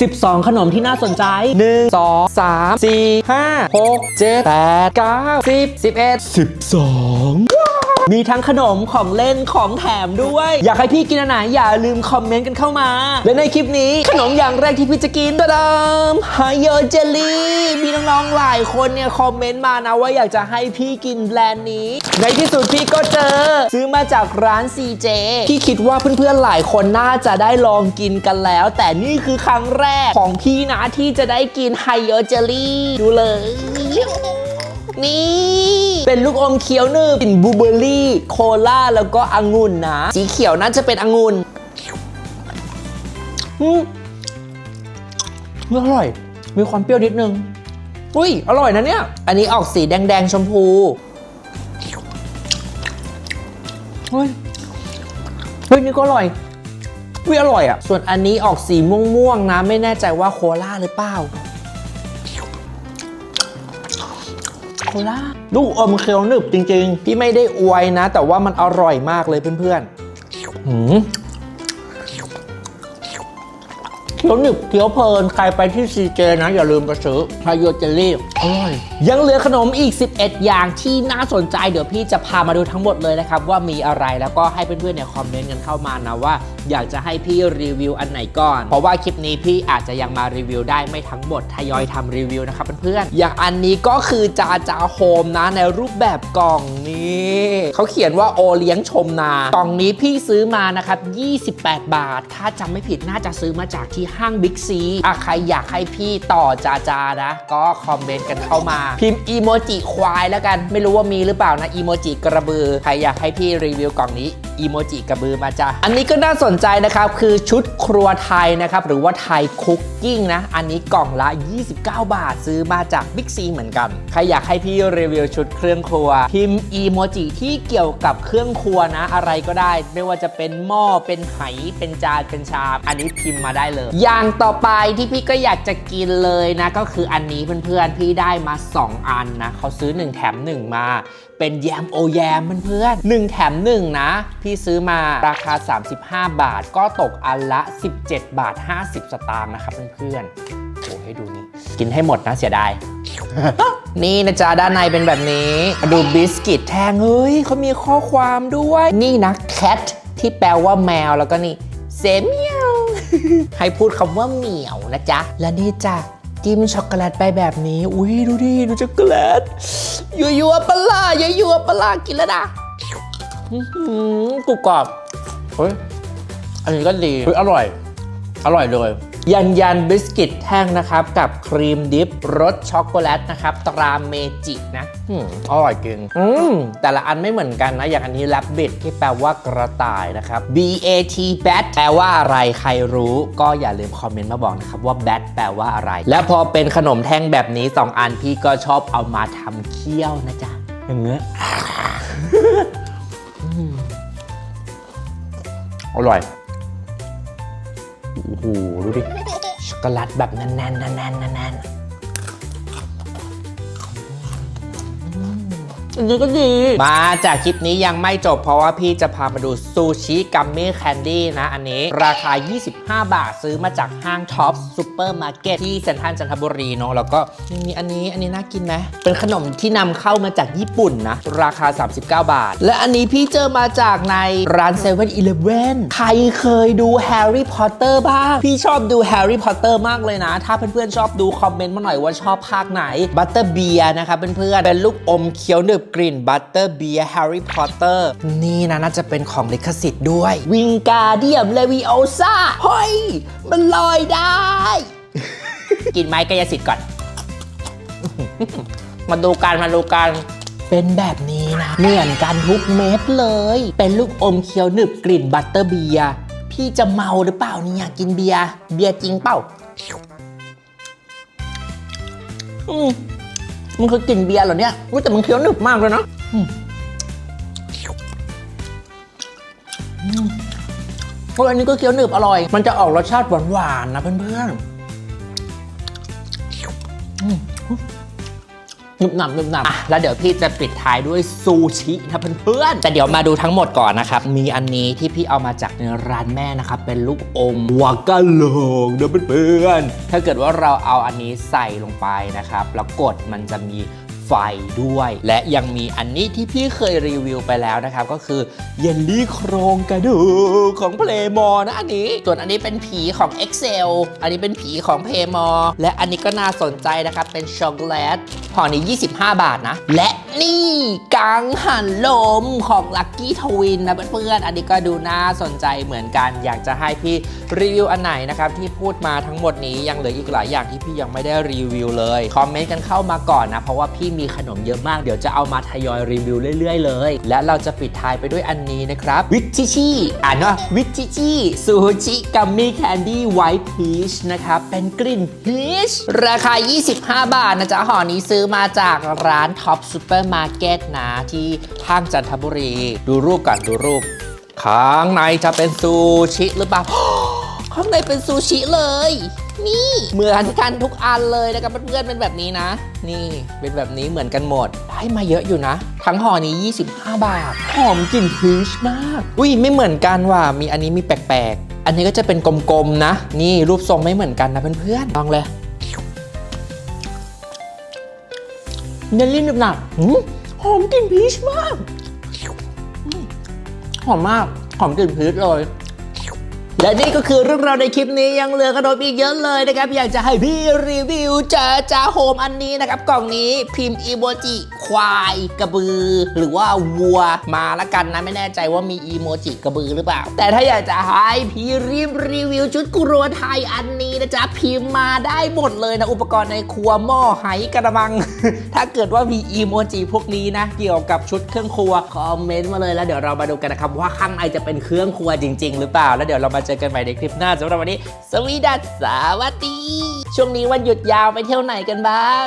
12 ขนมที่น่าสนใจ 1 2 3 4 5 6 7 8 9 10 11 12 มีทั้งขนมของเล่นของแถมด้วย อยากให้พี่กินอันไหนอย่าลืมคอมเมนต์กันเข้ามา และในคลิปนี้ขนมอย่างแรกที่พี่จะกินตะดามไฮโยเจลลี่ มีน้องๆหลายคนเนี่ยคอมเมนต์มานะว่าอยากจะให้พี่กินแบรนด์นี้ ในที่สุดพี่ก็เจอ ซื้อมาจากร้าน CJ พี่คิดว่าเพื่อนๆหลายคนน่าจะได้ลองกินกันแล้ว แต่นี่คือครั้งแรกของพี่นะที่จะได้กินไฮโยเจลลี่ ดูเลย นี่ เป็นลูกอมเคี้ยวหนึบกลิ่นบลูเบอร์รี่ โคลาแล้วก็องุ่นนะ สีเขียวน่าจะเป็นองุ่นอืมอร่อย มีความเปรี้ยวนิดนึง อุ้ย อร่อยนะเนี่ย อันนี้ออกสีแดงๆชมพูเฮ้ยเฮ้ยนี่ก็อร่อยอุ้ยอร่อยอะ ส่วนอันนี้ออกสีม่วงๆนะ ไม่แน่ใจว่าโคลาหรือเปล่า ลาลูกอมเคี้ยวหนึบจริงๆ พี่ไม่ได้อวยนะ แต่ว่ามันอร่อยมากเลยเพื่อนๆ คี้ยวหนึบเคี้ยวเพลิน ใครไปที่ซีเจนะ อย่าลืมไปซื้อไฮโยเจลลี่อร่อยยังเหลือขนมอีก 11 อย่างที่น่าสนใจเดี๋ยวพี่จะพามาดูทั้งหมดเลยนะครับ ว่ามีอะไรแล้วก็ให้เพื่อนๆเนี่ยคอมเมนต์กันเข้ามานะว่า อยากจะให้พี่รีวิวอันไหนก่อน เพราะว่าคลิปนี้พี่อาจจะยังมารีวิวได้ไม่ทั้งหมดทยอยทำรีวิวนะครับเพื่อนๆอย่างอันนี้ก็คือจาจาโฮมนะในรูปแบบกล่องนี้เขาเขียนว่าโอเลี้ยงชมนากล่องนี้พี่ซื้อมานะครับ 28 บาท ถ้าจำไม่ผิดน่าจะซื้อมาจากที่ห้างบิ๊กซีอะใครอยากให้พี่ต่อจาจานะ ก็คอมเมนต์กันเข้ามา พิมพ์อีโมจิควายแล้วกัน ไม่รู้ว่ามีหรือเปล่านะอีโมจิกระบือ ใครอยากให้พี่รีวิวกล่องนี้ อีโมจิกระบือมาจ้ะอันนี้ก็น่าสนใจนะครับคือชุดครัวไทยนะครับหรือว่าไทยคุกกิ้งนะอันนี้กล่องละ 29 บาทซื้อมาจากบิ๊กซีเหมือนกัน ใครอยากให้พี่รีวิวชุดเครื่องครัว พิมพ์อีโมจิที่เกี่ยวกับเครื่องครัวนะ อะไรก็ได้ ไม่ว่าจะเป็นหม้อเป็นไหเป็นจานเป็นชามอันนี้พิมพ์มาได้เลย อย่างต่อไปที่พี่ก็อยากจะกินเลยนะ ก็คืออันนี้เพื่อนๆพี่ได้มา 2 อันนะเขาซื้อ 1 แถม 1 มา เป็นแยมโอแยมเพื่อนๆ1แถม 1 นะพี่ซื้อมาราคา 35 บาท ก็ตกอันละ 17 บาท 50 สตางค์นะครับเพื่อนๆโอ้ให้ดูนี่ กินให้หมดนะเสียดาย นี่นะจ๊ะด้านในเป็นแบบนี้มาดูบิสกิตแทงเฮ้ยเขามีข้อความด้วย นี่นะ cat ที่แปลว่าแมวแล้วก็นี่เซเมียว ให้พูดคำว่าเหมียวนะจ๊ะ และนี่จ้ะจิ้มช็อกโกแลตไปแบบนี้ อุ้ยดูดิ ดูช็อกโกแลตยัวยัวๆปะล่ายัวยัวๆปะล่ากินแล้วนะ อื้อหือกรุบกรอบเฮ้ย อันนี้ก็ดีเฮ้ยอร่อย อร่อยเลย ยันยันบิสกิตแท่งนะครับ กับครีมดิฟรสช็อกโกแลตนะครับ ตราเมจินะอืมอร่อยจริงอืมแต่ละอันไม่เหมือนกันนะ อย่างอันนี้ r a b b i t ที่แปลว่ากระต่ายนะครับ B A T bat แปลว่าอะไรใครรู้ ก็อย่าลืมคอมเมนต์มาบอกนะครับว่า bat แปลว่าอะไร และพอเป็นขนมแท่งแบบนี้ 2 อันพี่ก็ชอบเอามาทำเคี่ยวนะจ๊ะอย่างเงี้ย อร่อย โอ้โห ดูดิ ช็อกโกแลตแบบแน่นๆแน่นๆแน่นๆ อันนี้ก็ดี มาจากคลิปนี้ยังไม่จบเพราะว่าพี่จะพามาดูซูชิกัมมี่แคนดี้นะอันนี้ ราคา 25 บาทซื้อมาจากห้างท็อปซูเปอร์มาร์เก็ตที่เซ็นทรัลจันทบุรีเนาะแล้วก็ยังมีอันนี้อันนี้น่ากินไหมเป็นขนมที่นำเข้ามาจากญี่ปุ่นนะ ราคา 39 บาท และอันนี้พี่เจอมาจากในร้าน7 e เ e ่ e อใครเคยดูแฮร์รี่พอตเตอร์บ้าง พี่ชอบดูแฮร์รี่พอตเตอร์มากเลยนะ ถ้าเพื่อนๆชอบดูคอมเมนต์มาหน่อยว่าชอบภาคไหนบัตเตอร์เบียร์นะครับเพื่อนๆเป็นลูกอมเคี้ยวหนึบกลิ่นบัตเตอร์เบียร์แฮร์รี่พอตเตอร์นี่นะน่าจะเป็นของลิขสิทธิ์ด้วย วิงการเดียมเลวิโอซาเฮ้ย มันลอยได้ กินไม้กายสิทธิ์ก่อน มาดูกันมาดูกันเป็นแบบนี้นะ เหมือนกันทุกเม็ดเลย เป็นลูกอมเคี้ยวหนึบกลิ่นบัตเตอร์เบียร์พี่จะเมาหรือเปล่าเนี่ยกินเบียร์เบียร์จริงเปล่า อืม มันคือกลิ่นเบียร์เหรอเนี่ยอุ๊ยแต่มันเคี้ยวหนึบมากเลยเนาะอืมอืมเพราะอันนี้ก็เคี้ยวหนึบอร่อย มันจะออกรสชาติหวานๆนะเพื่อนๆอืม หนึบหนับหนึบหนับอะแล้วเดี๋ยวพี่จะปิดท้ายด้วยซูชินะเพื่อนๆแต่เดี๋ยวมาดูทั้งหมดก่อนนะครับ มีอันนี้ที่พี่เอามาจากในร้านแม่นะครับ เป็นลูกอมวากาโลงนะเพื่อนๆถ้าเกิดว่าเราเอาอันนี้ใส่ลงไปนะครับ แล้วกดมันจะมี ไฟด้วย และยังมีอันนี้ที่พี่เคยรีวิวไปแล้วนะครับ ก็คือเยลลี่โครงกระดูกของเพลมอนะอันนี้ ส่วนอันนี้เป็นผีของ Excel อันนี้เป็นผีของเพมอและอันนี้ก็น่าสนใจนะครับ เป็นช็อกโกแลตห่อนี้ 25 บาทนะ และนี่กังหันลมของ Lucky Twin นะเพื่อนๆ อันนี้ก็ดูน่าสนใจเหมือนกัน อยากจะให้พี่รีวิวอันไหนนะครับ ที่พูดมาทั้งหมดนี้ยังเหลืออีกหลายอย่างที่พี่ยังไม่ได้รีวิวเลย คอมเมนต์กันเข้ามาก่อนนะ เพราะว่าพี่มีขนมเยอะมากเดี๋ยวจะเอามาทยอยรีวิวเรื่อย ๆ เลย และเราจะปิดท้ายไปด้วยอันนี้นะครับ วิจิชิอ่านว่าวิจิชิซูชิกัมมี่แคนดี้ไวท์พีชนะครับ เป็นกลิ่นพีชราคา 25 บาทนะจ๊ะห่อนี้ซื้อมาจากร้านท็อปซูเปอร์มาร์เก็ตนะที่ห้างจันทบุรี ดูรูปก่อนดูรูปข้างในจะเป็นซูชิหรือเปล่าข้างในเป็นซูชิเลย นี่เหมือนกันทุกอันเลยนะครับเพื่อนๆเป็นแบบนี้นะ นี่เป็นแบบนี้เหมือนกันหมด ได้มาเยอะอยู่นะ ทั้งห่อนี้ 25 บาท หอมกลิ่นพีชมาก อุ้ยไม่เหมือนกันว่ะมีอันนี้มีแปลกๆ อันนี้ก็จะเป็นกลมๆนะ นี่รูปทรงไม่เหมือนกันนะเพื่อนๆลองเลยเนลลี่หนึบๆหอมกลิ่นพีชมาก หอมมาก หอมกลิ่นพีชเลย และนี่ก็คือเรื่องราวในคลิปนี้ยังเหลือขนมอีกเยอะเลยนะครับอยากจะให้พี่รีวิวเจอจ้าโฮมอันนี้นะครับ กล่องนี้พิมพ์อีโมจิควายกระบือ หรือว่าวัวมาละกันนะไม่แน่ใจว่ามีอีโมจิกระบือหรือเปล่า แต่ถ้าอยากจะให้พี่รีบรีวิวชุดครัวไทยอันนี้นะจ๊ะพิมพ์มาได้หมดเลยนะอุปกรณ์ในครัวหม้อไหกระมัง ถ้าเกิดว่ามีอีโมจิพวกนี้นะ เกี่ยวกับชุดเครื่องครัวคอมเมนต์มาเลยแล้วเดี๋ยวเรามาดูกันนะครับว่าข้างในจะเป็นเครื่องครัวจริง ๆ หรือเปล่าแล้วเดี๋ยวเรามาเจอกันใหม่ในคลิปหน้าสำหรับวันนี้ สวีดัสสวัสดี ช่วงนี้วันหยุดยาวไปเที่ยวไหนกันบ้าง